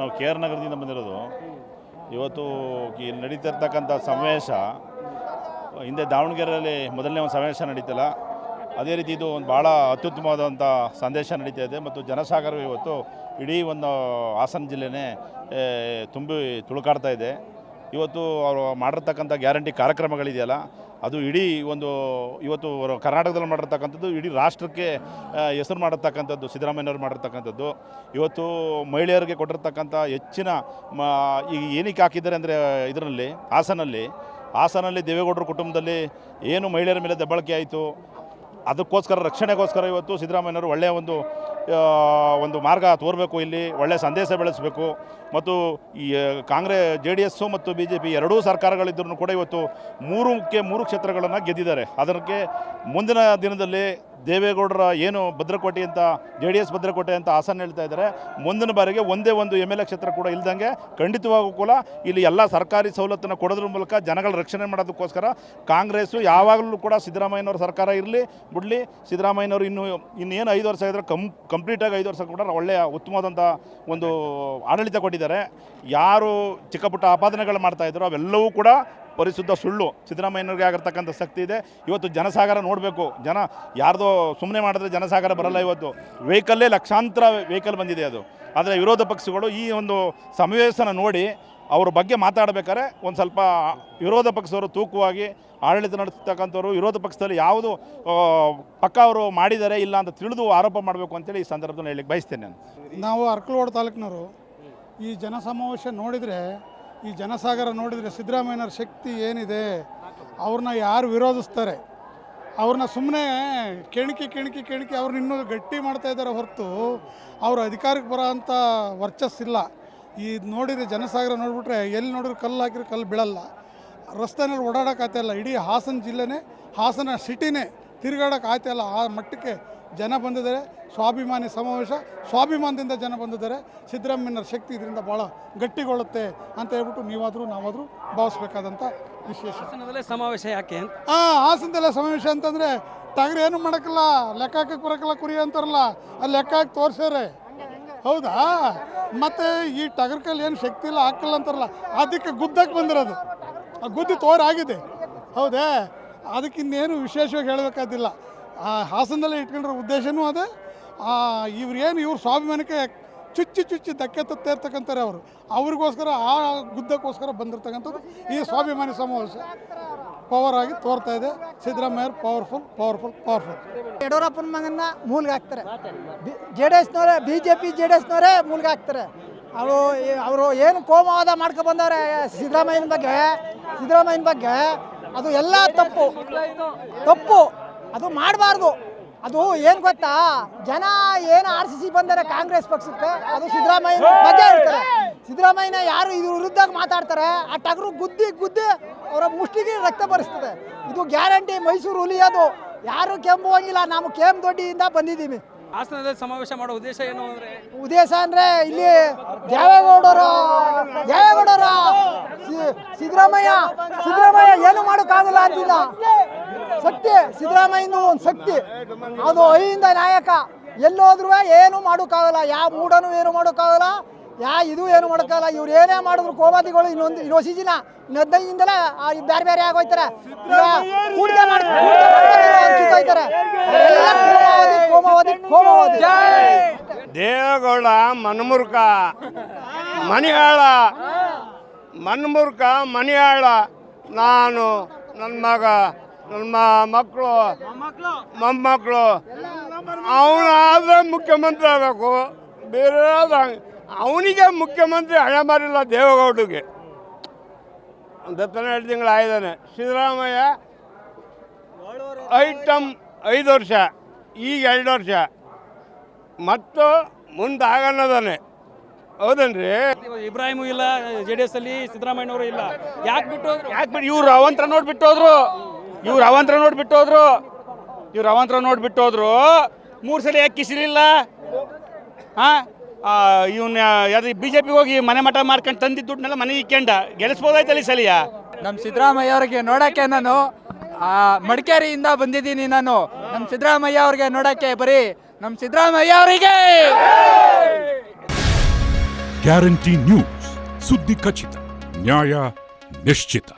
ನಾವು K R ನಗರದಿಂದ ಬಂದಿರೋದು. ಇವತ್ತು ಈ ನಡೀತಾ ಇರ್ತಕ್ಕಂಥ ಸಮಾವೇಶ, ಹಿಂದೆ ದಾವಣಗೆರೆಯಲ್ಲಿ ಮೊದಲನೇ ಒಂದು ಸಮಾವೇಶ ನಡೀತಲ್ಲ. ಅದೇ ರೀತಿ ಇದು ಒಂದು ಭಾಳ ಅತ್ಯುತ್ತಮವಾದಂಥ ಸಂದೇಶ ನಡೀತಾ ಇದೆ ಮತ್ತು ಜನಸಾಗರ ಇವತ್ತು ಇಡೀ ಒಂದು ಹಾಸನ ಜಿಲ್ಲೆನೇ ತುಂಬಿ ತುಳುಕಾಡ್ತಾ ಇದೆ. ಇವತ್ತು ಅವರು ಮಾಡಿರ್ತಕ್ಕಂಥ ಗ್ಯಾರಂಟಿ ಕಾರ್ಯಕ್ರಮಗಳಿದೆಯಲ್ಲ ಅದು ಇಡೀ ಒಂದು ಇವತ್ತು ಕರ್ನಾಟಕದಲ್ಲಿ ಮಾಡಿರ್ತಕ್ಕಂಥದ್ದು, ಇಡೀ ರಾಷ್ಟ್ರಕ್ಕೆ ಹೆಸರು ಮಾಡಿರ್ತಕ್ಕಂಥದ್ದು ಸಿದ್ದರಾಮಯ್ಯವ್ರು ಮಾಡಿರ್ತಕ್ಕಂಥದ್ದು. ಇವತ್ತು ಮಹಿಳೆಯರಿಗೆ ಕೊಟ್ಟಿರ್ತಕ್ಕಂಥ ಹೆಚ್ಚಿನ ಈಗ ಏನಕ್ಕೆ ಹಾಕಿದ್ದಾರೆ ಅಂದರೆ ಇದರಲ್ಲಿ, ಹಾಸನಲ್ಲಿ ಹಾಸನಲ್ಲಿ ದೇವೇಗೌಡರ ಕುಟುಂಬದಲ್ಲಿ ಏನು ಮಹಿಳೆಯರ ಮೇಲೆ ದಬ್ಬಾಳಿಕೆ ಆಯಿತು, ಅದಕ್ಕೋಸ್ಕರ, ರಕ್ಷಣೆಗೋಸ್ಕರ ಇವತ್ತು ಸಿದ್ದರಾಮಯ್ಯವರು ಒಳ್ಳೆಯ ಒಂದು ಒಂದು ಮಾರ್ಗ ತೋರಬೇಕು ಇಲ್ಲಿ ಒಳ್ಳೆಯ ಸಂದೇಶ ಬೆಳೆಸಬೇಕು. ಮತ್ತು ಈ ಕಾಂಗ್ರೆಸ್ ಜೆ ಡಿ ಎಸ್ಸು ಮತ್ತು ಬಿ ಜೆ ಪಿ ಎರಡೂ ಸರ್ಕಾರಗಳಿದ್ದರೂ ಕೂಡ ಇವತ್ತು ಮೂರು ಮುಖ್ಯ ಮೂರು ಕ್ಷೇತ್ರಗಳನ್ನು ಗೆದ್ದಿದ್ದಾರೆ. ಅದಕ್ಕೆ ಮುಂದಿನ ದಿನದಲ್ಲಿ ದೇವೇಗೌಡರ ಏನು ಭದ್ರಕೋಟೆ ಅಂತ, ಜೆ ಡಿ ಎಸ್ ಭದ್ರಕೋಟೆ ಅಂತ ಹಾಸನ ಹೇಳ್ತಾ ಇದ್ದಾರೆ. ಮುಂದಿನ ಬಾರಿಗೆ ಒಂದೇ ಒಂದು ಎಂ ಎಲ್ ಎ ಕ್ಷೇತ್ರ ಕೂಡ ಇಲ್ದಂಗೆ ಖಂಡಿತವಾಗೂ ಕೂಡ ಇಲ್ಲಿ ಎಲ್ಲ ಸರ್ಕಾರಿ ಸವಲತ್ತನ್ನು ಕೊಡೋದ್ರ ಮೂಲಕ ಜನಗಳ ರಕ್ಷಣೆ ಮಾಡೋದಕ್ಕೋಸ್ಕರ ಕಾಂಗ್ರೆಸ್ಸು ಯಾವಾಗಲೂ ಕೂಡ ಸಿದ್ದರಾಮಯ್ಯನವ್ರ ಸರ್ಕಾರ ಇರಲಿ, ಬಿಡಲಿ. ಸಿದ್ದರಾಮಯ್ಯನವರು ಇನ್ನು, ಇನ್ನೇನು ಐದು ವರ್ಷ ಇದ್ದರೆ ಕಂ, ಕಂಪ್ಲೀಟಾಗಿ ಐದು ವರ್ಷ ಕೂಡ ಒಳ್ಳೆಯ ಉತ್ತಮವಾದಂಥ ಒಂದು ಆಡಳಿತ ಕೊಟ್ಟಿದ್ದಾರೆ. ಯಾರು ಚಿಕ್ಕಪುಟ್ಟ ಆಪಾದನೆಗಳು ಮಾಡ್ತಾಯಿದ್ರು ಅವೆಲ್ಲವೂ ಕೂಡ ಪರಿಶುದ್ಧ ಸುಳ್ಳು ಸಿದ್ದರಾಮಯ್ಯನವ್ರಿಗೆ ಆಗಿರ್ತಕ್ಕಂಥ ಶಕ್ತಿ ಇದೆ. ಇವತ್ತು ಜನಸಾಗರ ನೋಡಬೇಕು. ಜನ ಯಾರ್ದೋ ಸುಮ್ಮನೆ ಮಾಡಿದ್ರೆ ಜನಸಾಗರ ಬರಲ್ಲ ಇವತ್ತು. ವೆಹಿಕಲ್ಲೇ ಲಕ್ಷಾಂತರ ವೆಹಿಕಲ್ ಬಂದಿದೆ ಅದು. ಆದರೆ ವಿರೋಧ ಪಕ್ಷಗಳು ಈ ಒಂದು ಸಮಾವೇಶನ ನೋಡಿ ಅವ್ರ ಬಗ್ಗೆ ಮಾತಾಡಬೇಕಾದ್ರೆ ಒಂದು ಸ್ವಲ್ಪ ವಿರೋಧ ಪಕ್ಷದವರು ತೂಕವಾಗಿ ಆಡಳಿತ ನಡೆಸ್ತಕ್ಕಂಥವ್ರು, ವಿರೋಧ ಪಕ್ಷದಲ್ಲಿ ಯಾವುದು ಪಕ್ಕ ಅವರು ಮಾಡಿದ್ದಾರೆ ಇಲ್ಲ ಅಂತ ತಿಳಿದು ಆರೋಪ ಮಾಡಬೇಕು ಅಂತೇಳಿ ಈ ಸಂದರ್ಭದಲ್ಲಿ ಹೇಳಲಿಕ್ಕೆ ಬಯಸ್ತೇನೆ ನಾನು. ನಾವು ಅರ್ಕಲೋಡ್ ತಾಲೂಕಿನವರು ಈ ಜನಸಮಾವೇಶ ನೋಡಿದರೆ ಈ ಜನಸಾಗರ ನೋಡಿದರೆ ಸಿದ್ದರಾಮಯ್ಯನವ್ರ ಶಕ್ತಿ ಏನಿದೆ, ಅವ್ರನ್ನ ಯಾರು ವಿರೋಧಿಸ್ತಾರೆ? ಅವ್ರನ್ನ ಸುಮ್ಮನೆ ಕೆಣಕಿ ಕೆಣಕಿ ಕೆಣಕಿ ಅವ್ರನ್ನ ಇನ್ನೂ ಗಟ್ಟಿ ಮಾಡ್ತಾ ಇದ್ದಾರೆ ಹೊರತು ಅವರು ಅಧಿಕಾರಕ್ಕೆ ಬರೋ ಅಂಥ ವರ್ಚಸ್ಸಿಲ್ಲ ಈ ನೋಡಿದರೆ ಜನಸಾಗರ ನೋಡಿಬಿಟ್ರೆ ಎಲ್ಲಿ ನೋಡಿದ್ರೆ ಕಲ್ಲು ಹಾಕಿದ್ರೆ ಕಲ್ಲು ಬೀಳಲ್ಲ. ರಸ್ತೆನಲ್ಲಿ ಓಡಾಡೋಕ್ಕಾಗ್ತಾಯಿಲ್ಲ ಇಡೀ ಹಾಸನ ಜಿಲ್ಲೆನೇ, ಹಾಸನ ಸಿಟಿನೇ ತಿರುಗಾಡೋಕೆ ಆಗ್ತಾಯಿಲ್ಲ ಆ ಮಟ್ಟಕ್ಕೆ ಜನ ಬಂದಿದ್ದಾರೆ. ಸ್ವಾಭಿಮಾನಿ ಸಮಾವೇಶ ಸ್ವಾಭಿಮಾನದಿಂದ ಜನ ಬಂದಿದ್ದಾರೆ. ಸಿದ್ದರಾಮಯ್ಯನವ್ರ ಶಕ್ತಿ ಇದರಿಂದ ಭಾಳ ಗಟ್ಟಿಗೊಳ್ಳುತ್ತೆ ಅಂತ ಹೇಳ್ಬಿಟ್ಟು ನೀವಾದರೂ ನಾವಾದರೂ ಭಾವಿಸ್ಬೇಕಾದಂಥ ವಿಶೇಷ. ಸಮಾವೇಶ ಯಾಕೆ ಆ ಹಾಸನದಲ್ಲ ಸಮಾವೇಶ ಅಂತಂದರೆ ಟಗರು ಏನು ಮಾಡೋಕ್ಕಲ್ಲ. ಲೆಕ್ಕ ಹಾಕಕ್ಕೆ ಬರೋಕ್ಕಲ್ಲ ಕುರಿ ಅಂತಾರಲ್ಲ ಅಲ್ಲಿ ಲೆಕ್ಕ ಹಾಕಿ ತೋರ್ಸ್ಯಾರೆ. ಹೌದಾ? ಮತ್ತು ಈ ಟಗರ್ ಏನು ಶಕ್ತಿ ಇಲ್ಲ ಹಾಕಲ್ಲ ಅಂತಾರಲ್ಲ ಅದಕ್ಕೆ ಗುದ್ದಕ್ಕೆ ಬಂದಿರೋದು. ಆ ಗುದ್ದಿ ತೋರಾಗಿದೆ. ಹೌದೇ? ಅದಕ್ಕೆ ಇನ್ನೇನು ವಿಶೇಷವಾಗಿ ಹೇಳಬೇಕಾದಿಲ್ಲ. ಆ ಹಾಸನದಲ್ಲೇ ಇಟ್ಕೊಂಡಿರೋ ಉದ್ದೇಶನೂ ಅದೇ. ಇವ್ರು ಏನು ಇವ್ರ ಸ್ವಾಭಿಮಾನಕ್ಕೆ ಚುಚ್ಚಿ ಚುಚ್ಚಿ ಧಕ್ಕೆ ತತ್ತೇ ಇರ್ತಕ್ಕಂಥವ್ರೆ ಅವರು. ಅವ್ರಿಗೋಸ್ಕರ ಆ ಗುದ್ದಕ್ಕೋಸ್ಕರ ಬಂದಿರ್ತಕ್ಕಂಥದ್ದು ಈ ಸ್ವಾಭಿಮಾನಿ ಸಮಾವೇಶ. ಪವರ್ ಆಗಿ ತೋರ್ತಾ ಇದೆ. ಸಿದ್ದರಾಮಯ್ಯ ಪವರ್ಫುಲ್ ಪವರ್ಫುಲ್ ಪವರ್ಫುಲ್ ಯಡಿಯೂರಪ್ಪನ ಮಗನ್ನ ಮೂಲ್ಗೆ ಹಾಕ್ತಾರೆ. J D ಎಸ್ನವರೇ B J P J D ಎಸ್ನವರೇ ಮೂಲ್ಗೆ ಹಾಕ್ತಾರೆ. ಅವರು ಅವರು ಏನು ಕೋಮವಾದ ಮಾಡ್ಕೊ ಬಂದವ್ರೆ ಸಿದ್ದರಾಮಯ್ಯನ ಬಗ್ಗೆ ಸಿದ್ದರಾಮಯ್ಯನ ಬಗ್ಗೆ ಅದು ಎಲ್ಲ ತಪ್ಪು. ತಪ್ಪು. ಅದು ಮಾಡಬಾರ್ದು. ಅದು ಏನು ಗೊತ್ತಾ? ಜನ ಏನು ಆರ್ ಸಿ ಸಿ ಬಂದರೆ ಕಾಂಗ್ರೆಸ್ ಪಕ್ಷಕ್ಕೆ, ಅದು ಸಿದ್ದರಾಮಯ್ಯ ಬಗ್ಗೆ ಹೇಳ್ತಾರೆ. ಸಿದ್ದರಾಮಯ್ಯನ ಯಾರು ಇದ್ರ ವಿರುದ್ಧ ಮಾತಾಡ್ತಾರೆ? ಆ ಟಗರು ಗುದ್ದಿ ಗುದ್ದಿ ಅವರ ಮುಷ್ಟಿಗೆ ರಕ್ತ ಬರಿಸ್ತದೆ. ಇದು ಗ್ಯಾರಂಟಿ ಮೈಸೂರು ಹುಲಿ ಯಾರು ಕೆಂಬುವಂಗಿಲ್ಲ ನಾವು ಕೆಂಪು ದೊಡ್ಡಿಯಿಂದ ಬಂದಿದ್ದೀವಿ. ಹಾಸನದಲ್ಲಿ ಸಮಾವೇಶ ಮಾಡೋ ಉದ್ದೇಶ ಏನು ಅಂದ್ರೆ? ಉದ್ದೇಶ ಅಂದ್ರೆ ಇಲ್ಲಿ ದೇವೇಗೌಡರು ದೇವೇಗೌಡರು ಸಿದ್ದರಾಮಯ್ಯ ಸಿದ್ದರಾಮಯ್ಯ ಏನು ಮಾಡೋಕ್ಕಾಗಲ್ಲ ಅಂತಿಲ್ಲ. ಶಕ್ತಿ ಸಿದ್ದರಾಮಯ್ಯನ ಒಂದು ಶಕ್ತಿ. ಅದು ಐಯಿಂದ ನಾಯಕ. ಎಲ್ಲೋದ್ರೂ ಏನು ಮಾಡೋಕ್ಕಾಗಲ್ಲ ಯಾವ ಮೂಡನು ಏನು ಮಾಡೋಕ್ಕಾಗಲ್ಲ ಯಾ ಇದು ಏನು ಮಾಡೋಕ್ಕಲ್ಲ ಇವ್ರು ಏನೇ ಮಾಡಿದ್ರು ಕೋಮಾದಿಗಳು ಇನ್ನೊಂದು ಇನ್ನೊಂದು ದಿನ ಇನ್ನು ಇದ್ ಬೇರೆ ಬೇರೆ ಆಗೋಯ್ತಾರೆ. ಹೂಡಿಕೆ ಮಾಡ್ತಾರೆ, ದೇವೇಗೌಡ ಮನ್ಮುರ್ಕ ಮಣಿಯಾಳ ಮನ್ಮುರ್ಕ ಮಣಿಯಾಳ ನಾನು ನನ್ನ ಮಗ ನನ್ನ ಮಕ್ಕಳು ಮೊಮ್ಮಕ್ಕಳು ಅವನಾದ್ರೆ ಮುಖ್ಯಮಂತ್ರಿ ಆಗಬೇಕು. ಬೇರೆ ಅವನಿಗೆ ಮುಖ್ಯಮಂತ್ರಿ ಹಣ ಮಾರಿಲ್ಲ ದೇವೇಗೌಡಗೆ ಎರಡು ತಿಂಗಳು ಆಗಿದ್ದಾನೆ ಸಿದ್ದರಾಮಯ್ಯ ಐಟಮ್ ಐದು ವರ್ಷ ಈಗ ಎರಡು ವರ್ಷ. ಮತ್ತು ಮುಂದೆ ಆಗನ್ನದಾನೆ ಹೌದನ್ರಿ? ಇಬ್ರಾಹಿಮು ಇಲ್ಲ ಜೆ ಡಿ ಎಸ್ ಅಲ್ಲಿ ಸಿದ್ದರಾಮಯ್ಯನವರು ಇಲ್ಲ. ಯಾಕೆ ಬಿಟ್ಟು ಹೋದ್ರು? ಯಾಕೆ ಬಿಟ್ಟು ಇವ್ರು ಅವಂತರ ನೋಡ್ಬಿಟ್ಟು ಹೋದ್ರು. ಇವ್ರು ಅವಂತರ ನೋಡ್ಬಿಟ್ಟು ಹೋದ್ರು. ಇವ್ರು ಅವಂತರ ನೋಡ್ಬಿಟ್ಟು ಹೋದ್ರು. ಮೂರು ಸಲ ಯಾಕೆ ಕಿಸಿಲಿಲ್ಲ? ಹಾ? ಇವನ್ನ ಯಾವ್ದು ಬಿ ಜೆ ಪಿಗೆ ಹೋಗಿ ಮನೆ ಮಠ ಮಾಡ್ಕೊಂಡು ತಂದಿದ್ದ ದುಡ್ಡನ್ನೆಲ್ಲ ಮನೆ ಇಕ್ಕೊಂಡ ಗೆಲ್ಲಿಸ್ಬೋದಾಯ್ತಲ್ಲ ಈ ಸಲಿಯ? ನಮ್ಮ ಸಿದ್ದರಾಮಯ್ಯ ಅವ್ರಿಗೆ ನೋಡಕ್ಕೆ ನಾನು ಆ, ಮಡಿಕೇರಿಯಿಂದ ಬಂದಿದ್ದೀನಿ ನಾನು. ನಮ್ಮ ಸಿದ್ದರಾಮಯ್ಯ ಅವ್ರಿಗೆ ನೋಡಕ್ಕೆ ಬರೀ ನಮ್ಮ ಸಿದ್ದರಾಮಯ್ಯ ಅವರಿಗೆ! ಗ್ಯಾರಂಟಿ ನ್ಯೂಸ್ ಸುದ್ದಿ ಖಚಿತ ನ್ಯಾಯ ನಿಶ್ಚಿತ.